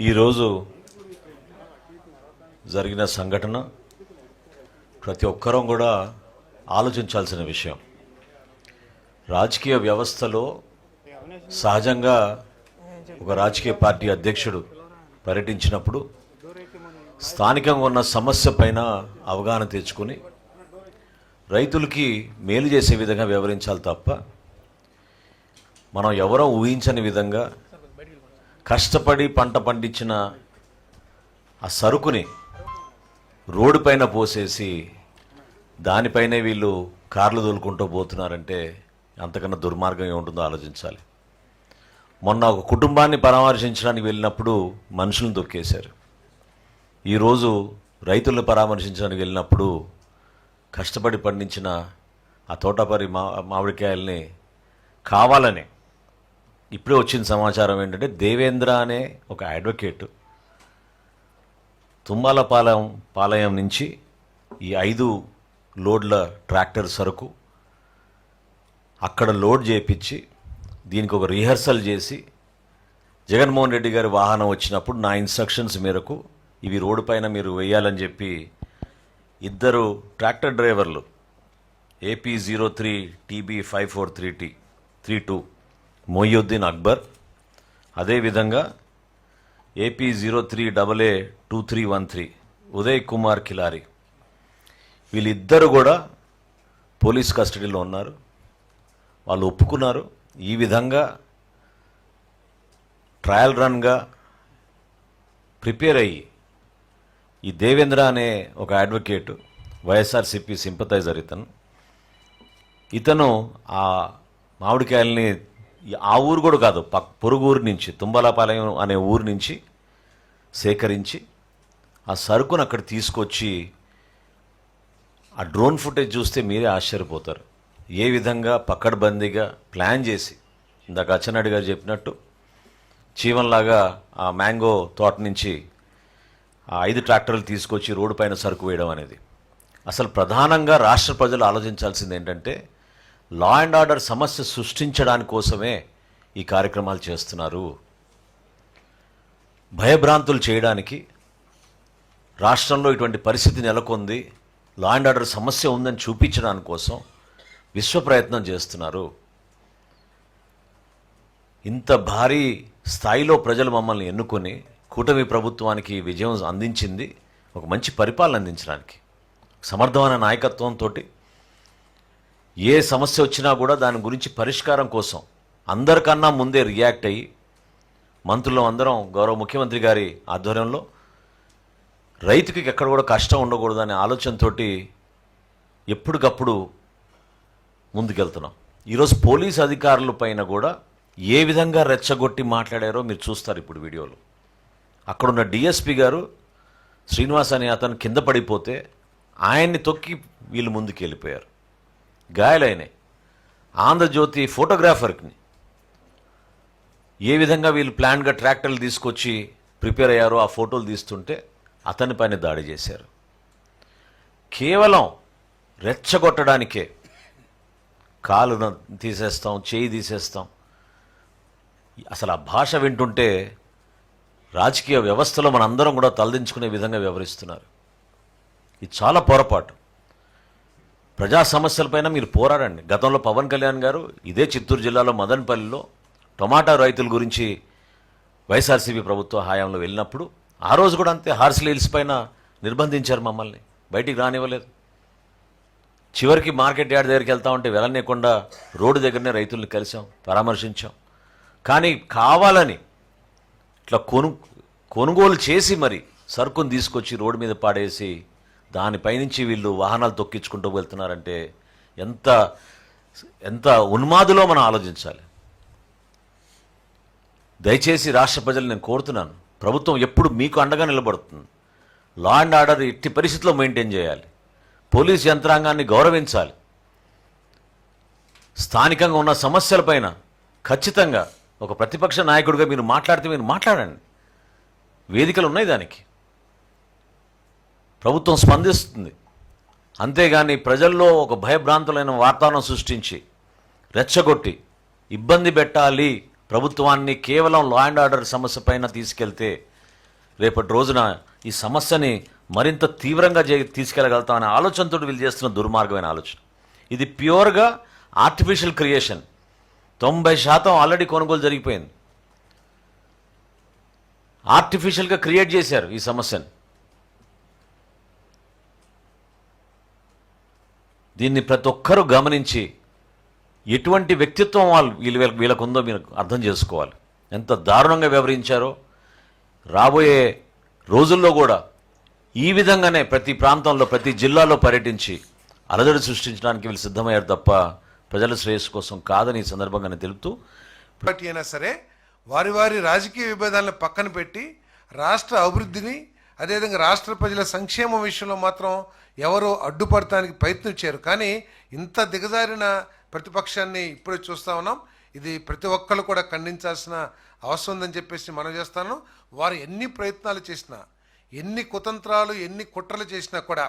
ఈరోజు జరిగిన సంఘటన ప్రతి ఒక్కరం కూడా ఆలోచించాల్సిన విషయం. రాజకీయ వ్యవస్థలో సహజంగా ఒక రాజకీయ పార్టీ అధ్యక్షుడు పర్యటించినప్పుడు స్థానికంగా ఉన్న సమస్య పైన అవగాహన తెచ్చుకొని రైతులకి మేలు చేసే విధంగా వివరించాలి తప్ప మనం ఎవరో ఊహించని విధంగా కష్టపడి పంట పండించిన ఆ సరుకుని రోడ్డు పైన పోసేసి దానిపైనే వీళ్ళు కార్లు తోలుకుంటూ పోతున్నారంటే అంతకన్నా దుర్మార్గం ఏముంటుందో ఆలోచించాలి. మొన్న ఒక కుటుంబాన్ని పరామర్శించడానికి వెళ్ళినప్పుడు మనుషులను దొక్కేశారు. ఈరోజు రైతులను పరామర్శించడానికి వెళ్ళినప్పుడు కష్టపడి పండించిన ఆ తోటపరి మా మామిడికాయల్ని కావాలని ఇప్పుడే వచ్చిన సమాచారం ఏంటంటే దేవేంద్ర అనే ఒక అడ్వకేట్ తుమ్మాలపాలెం పాలయం నుంచి ఈ ఐదు లోడ్ల ట్రాక్టర్ సరుకు అక్కడ లోడ్ చేపించి దీనికి ఒక రిహర్సల్ చేసి జగన్మోహన్ రెడ్డి గారి వాహనం వచ్చినప్పుడు నా ఇన్స్ట్రక్షన్స్ మేరకు ఇవి రోడ్డు పైన మీరు వేయాలని చెప్పి ఇద్దరు ట్రాక్టర్ డ్రైవర్లు AP zero three TB five four three T three two Moinuddin Akbar. అదేవిధంగా AP zero three double A two three one three Uday Kumar Kilari వీళ్ళిద్దరు కూడా పోలీస్ కస్టడీలో ఉన్నారు. వాళ్ళు ఒప్పుకున్నారు. ఈ విధంగా ట్రయల్ రన్గా ప్రిపేర్ అయ్యి ఈ దేవేంద్ర అనే ఒక అడ్వకేట్ వైఎస్ఆర్సిపి సింపతైజర్ ఇతను. ఇతను ఆ మామిడికాయల్ని ఆ ఊరు కూడా కాదు పక్ పొరుగు ఊరు నుంచి తుంబలపాలయం అనే ఊరు నుంచి సేకరించి ఆ సరుకును అక్కడ తీసుకొచ్చి ఆ డ్రోన్ ఫుటేజ్ చూస్తే మీరే ఆశ్చర్యపోతారు. ఏ విధంగా పక్కడబందీగా ప్లాన్ చేసి ఇందాక అచ్చెన్నాయుడు గారు చెప్పినట్టు చీమల్లాగా ఆ మ్యాంగో తోట నుంచి ఆ ఐదు ట్రాక్టర్లు తీసుకొచ్చి రోడ్డు పైన సరుకు వేయడం అనేది. అసలు ప్రధానంగా రాష్ట్ర ప్రజలు ఆలోచించాల్సింది ఏంటంటే లా అండ్ ఆర్డర్ సమస్య సృష్టించడానికి కోసమే ఈ కార్యక్రమాలు చేస్తున్నారు. భయభ్రాంతులు చేయడానికి రాష్ట్రంలో ఇటువంటి పరిస్థితి నెలకొంది. లా అండ్ ఆర్డర్ సమస్య ఉందని చూపించడానికి కోసం విశ్వ ప్రయత్నం చేస్తున్నారు. ఇంత భారీ స్థాయిలో ప్రజలు మమ్మల్ని ఎన్నుకొని కూటమి ప్రభుత్వానికి విజయం అందించింది. ఒక మంచి పరిపాలన అందించడానికి. సమర్థమైన నాయకత్వంతో ఏ సమస్య వచ్చినా కూడా దాని గురించి పరిష్కారం కోసం అందరికన్నా ముందే రియాక్ట్ అయ్యి మంత్రులు అందరం గౌరవ ముఖ్యమంత్రి గారి ఆధ్వర్యంలో రైతుకి ఎక్కడ కూడా కష్టం ఉండకూడదు అనే ఎప్పటికప్పుడు ముందుకెళ్తున్నాం. ఈరోజు పోలీస్ అధికారుల పైన కూడా ఏ విధంగా రెచ్చగొట్టి మాట్లాడారో మీరు చూస్తారు ఇప్పుడు వీడియోలో. అక్కడున్న డిఎస్పి గారు శ్రీనివాస్ అనే అతను కింద పడిపోతే ఆయన్ని తొక్కి వీళ్ళు ముందుకు వెళ్ళిపోయారు గాయాలైనాయి ఆంధ్రజ్యోతి ఫోటోగ్రాఫర్ని ఏ విధంగా వీళ్ళు ప్లాన్గా ట్రాక్టర్లు తీసుకొచ్చి ప్రిపేర్ అయ్యారో ఆ ఫోటోలు తీస్తుంటే అతని పైన దాడి చేశారు. కేవలం రెచ్చగొట్టడానికే కాలు తీసేస్తాం చేయి తీసేస్తాం. అసలు ఆ భాష వింటుంటే రాజకీయ వ్యవస్థలో మనందరం కూడా తలదించుకునే విధంగా వ్యవహరిస్తున్నారు. ఇది చాలా పొరపాటు. ప్రజా సమస్యలపైన మీరు పోరాడండి. గతంలో పవన్ కళ్యాణ్ గారు ఇదే చిత్తూరు జిల్లాలో మదనపల్లిలో టొమాటో రైతుల గురించి వైఎస్ఆర్సీపీ ప్రభుత్వ హయాంలో వెళ్ళినప్పుడు ఆ రోజు కూడా అంతే హార్స్లీ హిల్స్ పైన నిర్బంధించారు మమ్మల్ని. బయటికి రానివ్వలేదు. చివరికి మార్కెట్ యార్డ్ దగ్గరికి వెళ్తా ఉంటే వెళ్ళనీయకుండా రోడ్డు దగ్గరనే రైతుల్ని కలిసాం పరామర్శించాం. కానీ కావాలని ఇట్లా కొను కొనుగోలు చేసి మరి సరుకును తీసుకొచ్చి రోడ్డు మీద పాడేసి దానిపైనుంచి వీళ్ళు వాహనాలు తొక్కించుకుంటూ వెళ్తున్నారంటే ఎంత ఎంత ఉన్మాదులో మనం ఆలోచించాలి. దయచేసి రాష్ట్ర ప్రజలు నేను కోరుతున్నాను. ప్రభుత్వం ఎప్పుడు మీకు అండగా నిలబడుతుంది. లా అండ్ ఆర్డర్ ఎట్టి పరిస్థితుల్లో మెయింటైన్ చేయాలి. పోలీస్ యంత్రాంగాన్ని గౌరవించాలి. స్థానికంగా ఉన్న సమస్యలపైన ఖచ్చితంగా ఒక ప్రతిపక్ష నాయకుడిగా మీరు మాట్లాడితే మీరు మాట్లాడండి. వేదికలు ఉన్నాయి దానికి. ప్రభుత్వం స్పందిస్తుంది. అంతేగాని ప్రజల్లో ఒక భయభ్రాంతులైన వాతావరణం సృష్టించి రెచ్చగొట్టి ఇబ్బంది పెట్టాలి ప్రభుత్వాన్ని కేవలం లా అండ్ ఆర్డర్ సమస్య పైన తీసుకెళ్తే రేపటి రోజున ఈ సమస్యని మరింత తీవ్రంగా చే తీసుకెళ్ళగలుగుతాం ఆలోచనతో వీళ్ళు చేస్తున్న దుర్మార్గమైన ఆలోచన. ఇది ప్యూర్గా ఆర్టిఫిషియల్ క్రియేషన్ తొంభై శాతం ఆల్రెడీ కొనుగోలు జరిగిపోయింది. ఆర్టిఫిషియల్గా క్రియేట్ చేశారు ఈ సమస్యను. దీన్ని ప్రతి ఒక్కరూ గమనించి ఎటువంటి వ్యక్తిత్వం వాళ్ళు వీళ్ళ వీళ్ళకు ఉందో మీరు అర్థం చేసుకోవాలి. ఎంత దారుణంగా వ్యవహరించారో రాబోయే రోజుల్లో కూడా ఈ విధంగానే ప్రతి ప్రాంతంలో ప్రతి జిల్లాలో పర్యటించి అలజడి సృష్టించడానికి వీళ్ళు సిద్ధమయ్యారు తప్ప ప్రజల శ్రేయస్సు కోసం కాదని ఈ సందర్భంగానే తెలుపుతూ పార్టీ అయినా సరే వారి వారి రాజకీయ విభేదాలను పక్కన పెట్టి రాష్ట్ర అభివృద్ధిని అదేవిధంగా రాష్ట్ర ప్రజల సంక్షేమం విషయంలో మాత్రం ఎవరు అడ్డుపడటానికి ప్రయత్నించారు కానీ ఇంత దిగజారిన ప్రతిపక్షాన్ని ఇప్పుడే చూస్తా ఉన్నాం. ఇది ప్రతి ఒక్కరు కూడా ఖండించాల్సిన అవసరం ఉందని చెప్పేసి మనం చేస్తాను. వారు ఎన్ని ప్రయత్నాలు చేసినా ఎన్ని కుతంత్రాలు ఎన్ని కుట్రలు చేసినా కూడా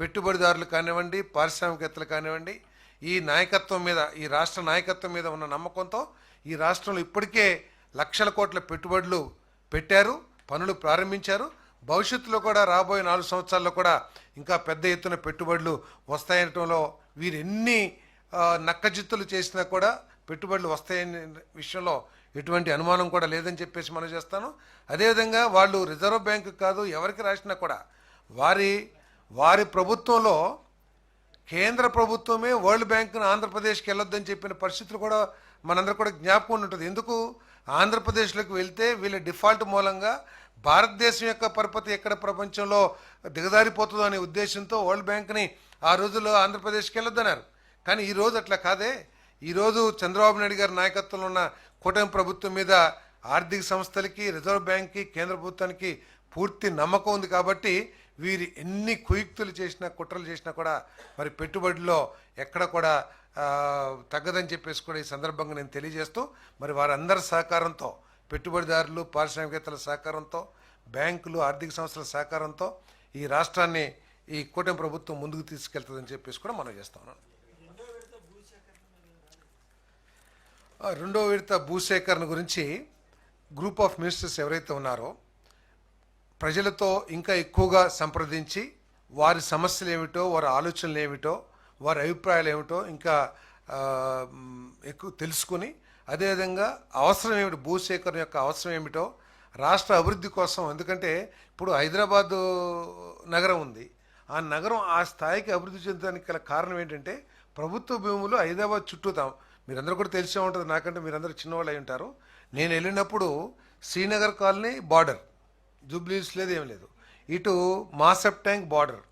పెట్టుబడిదారులు కానివ్వండి పారిశ్రామికవేత్తలు కానివ్వండి ఈ నాయకత్వం మీద ఈ రాష్ట్ర నాయకత్వం మీద ఉన్న నమ్మకంతో ఈ రాష్ట్రంలో ఇప్పటికే లక్షల కోట్ల పెట్టుబడులు పెట్టారు పనులు ప్రారంభించారు. భవిష్యత్తులో కూడా రాబోయే నాలుగు సంవత్సరాల్లో కూడా ఇంకా పెద్ద ఎత్తున పెట్టుబడులు వస్తాయనటంలో వీరు ఎన్ని నక్కజిత్తులు చేసినా కూడా పెట్టుబడులు వస్తాయనే విషయంలో ఎటువంటి అనుమానం కూడా లేదని చెప్పేసి మనం చేస్తాను. అదేవిధంగా వాళ్ళు రిజర్వ్ బ్యాంకు కాదు ఎవరికి రాసినా కూడా వారి వారి ప్రభుత్వంలో కేంద్ర ప్రభుత్వమే వరల్డ్ బ్యాంకును ఆంధ్రప్రదేశ్కి వెళ్ళొద్దని చెప్పిన పరిస్థితులు కూడా మనందరూ కూడా జ్ఞాపకం ఉంటుంది ఎందుకు? ఆంధ్రప్రదేశ్లోకి వెళ్తే వీళ్ళ డిఫాల్ట్ మూలంగా భారతదేశం యొక్క పరపతి ఎక్కడ ప్రపంచంలో దిగదారిపోతుందో అనే ఉద్దేశంతో వరల్డ్ బ్యాంక్ని ఆ రోజుల్లో ఆంధ్రప్రదేశ్కి వెళ్ళొద్దన్నారు. కానీ ఈ రోజు అట్లా కాదే. ఈరోజు చంద్రబాబు నాయుడు గారి నాయకత్వంలో ఉన్న కూటమి ప్రభుత్వం మీద ఆర్థిక సంస్థలకి రిజర్వ్ బ్యాంక్కి కేంద్ర ప్రభుత్వానికి పూర్తి నమ్మకం ఉంది కాబట్టి వీరి ఎన్ని కుయుక్తులు చేసినా కుట్రలు చేసినా కూడా మరి పెట్టుబడిలో ఎక్కడ కూడా తగ్గదని చెప్పేసి కూడా ఈ సందర్భంగా నేను తెలియజేస్తూ మరి వారందరి సహకారంతో పెట్టుబడిదారులు పారిశ్రామికేతల సహకారంతో బ్యాంకులు ఆర్థిక సంస్థల సహకారంతో ఈ రాష్ట్రాన్ని ఈ కూటమి ప్రభుత్వం ముందుకు తీసుకెళ్తుందని చెప్పేసి కూడా మనం చేస్తా ఉన్నాను రెండో విడత భూసేకరణ గురించి గ్రూప్ ఆఫ్ మినిస్టర్స్ ఎవరైతే ఉన్నారో ప్రజలతో ఇంకా ఎక్కువగా సంప్రదించి వారి సమస్యలు ఏమిటో వారి ఆలోచనలు ఏమిటో వారి అభిప్రాయాలు ఏమిటో ఇంకా ఎక్కువ తెలుసుకుని అదేవిధంగా అవసరం ఏమిటి భూసేకరణ యొక్క అవసరం ఏమిటో రాష్ట్ర అభివృద్ధి కోసం ఎందుకంటే ఇప్పుడు హైదరాబాదు నగరం ఉంది. ఆ నగరం ఆ స్థాయికి అభివృద్ధి చెందడానికి గల కారణం ఏంటంటే ప్రభుత్వ భూములు హైదరాబాద్ చుట్టూతాం మీరందరూ కూడా తెలిసే ఉంటుంది నాకంటే మీరందరూ చిన్నవాళ్ళు అయి ఉంటారు. నేను వెళ్ళినప్పుడు శ్రీనగర్ కాలనీ బార్డర్ జూబ్లీస్ లేదు ఏం లేదు. ఇటు మాసెప్ ట్యాంక్ బార్డర్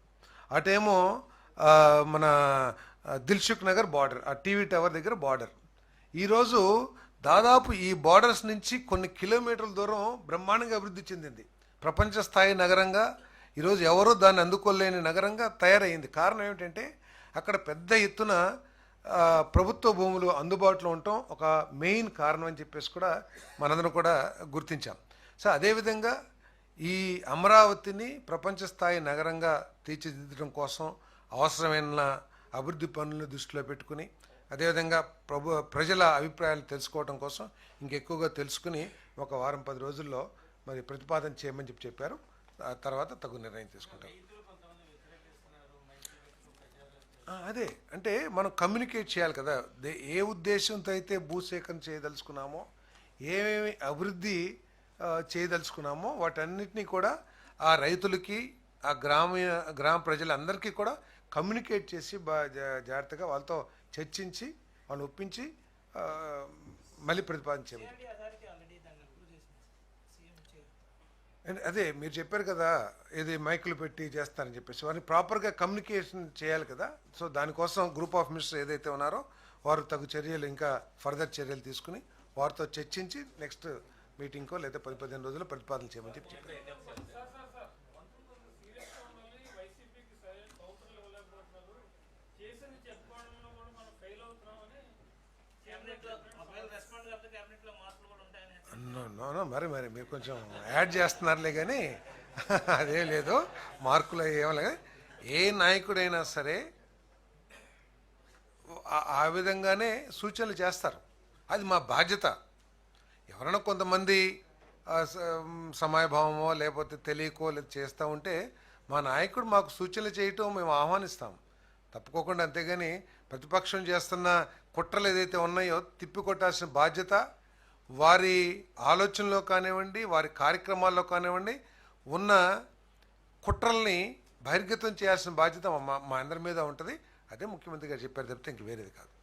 అటేమో మన దిల్సుఖ్ నగర్ బార్డర్ ఆ టీవీ టవర్ దగ్గర బార్డర్ ఈరోజు దాదాపు ఈ బార్డర్స్ నుంచి కొన్ని కిలోమీటర్ల దూరం బ్రహ్మాండంగా అభివృద్ధి చెందింది. ప్రపంచ స్థాయి నగరంగా ఈరోజు ఎవరూ దాన్ని అందుకోలేని నగరంగా తయారైంది కారణం ఏమిటంటే అక్కడ పెద్ద ఎత్తున ప్రభుత్వ భూములు అందుబాటులో ఉండటం ఒక మెయిన్ కారణం అని చెప్పేసి కూడా మనందరం కూడా గుర్తించాం. సో అదేవిధంగా ఈ అమరావతిని ప్రపంచ స్థాయి నగరంగా తీర్చిదిద్దడం కోసం అవసరమైన అభివృద్ధి పనులను దృష్టిలో పెట్టుకుని అదేవిధంగా ప్రభు ప్రజల అభిప్రాయాలు తెలుసుకోవడం కోసం ఇంకెక్కువగా తెలుసుకుని ఒక వారం పది రోజుల్లో మరి ప్రతిపాదన చేయమని చెప్పి చెప్పారు. ఆ తర్వాత తగు నిర్ణయం తీసుకుంటాం. అదే అంటే మనం కమ్యూనికేట్ చేయాలి కదా. ఏ ఉద్దేశంతో అయితే భూసేకరణ చేయదలుచుకున్నామో ఏమేమి అభివృద్ధి చేయదలుచుకున్నామో వాటన్నిటినీ కూడా ఆ రైతులకి ఆ గ్రామీణ గ్రామ ప్రజలందరికీ కూడా కమ్యూనికేట్ చేసి జాగ్రత్తగా వాళ్ళతో చర్చించి వాళ్ళు ఒప్పించి మళ్ళీ ప్రతిపాదించాము అదే మీరు చెప్పారు కదా ఇది మైకులు పెట్టి చేస్తారని చెప్పేసి. వారిని ప్రాపర్గా కమ్యూనికేషన్ చేయాలి కదా. సో దానికోసం గ్రూప్ ఆఫ్ మినిస్టర్ ఏదైతే ఉన్నారో వారు తగు చర్యలు ఇంకా ఫర్దర్ చర్యలు తీసుకుని వారితో చర్చించి నెక్స్ట్ మీటింగ్కో లేదా పది పదిహేను రోజుల్లో ప్రతిపాదన చేయమని చెప్పి చెప్పారు. నో, మరి మరి మీరు కొంచెం యాడ్ చేస్తున్నారులే కానీ అదే లేదు. మార్కులు ఏమలే ఏ నాయకుడైనా సరే ఆ- విధంగానే సూచనలు చేస్తారు. అది మా బాధ్యత. ఎవరైనా కొంతమంది సమయభావమో లేకపోతే తెలియకో లేదా చేస్తూ ఉంటే మా నాయకుడు మాకు సూచనలు చేయటం మేము ఆహ్వానిస్తాం. తప్పుకోకుండా అంతేగాని ప్రతిపక్షం చేస్తున్న కుట్రలు ఏదైతే ఉన్నాయో తిప్పికొట్టాల్సిన బాధ్యత వారి ఆలోచనలో కానివ్వండి వారి కార్యక్రమాల్లో కానివ్వండి ఉన్న కుట్రల్ని బహిర్గతం చేయాల్సిన బాధ్యత మా మా అందరి మీద ఉంటుంది. అదే ముఖ్యమంత్రి గారు చెప్పారు తప్పితే ఇంక వేరేది కాదు.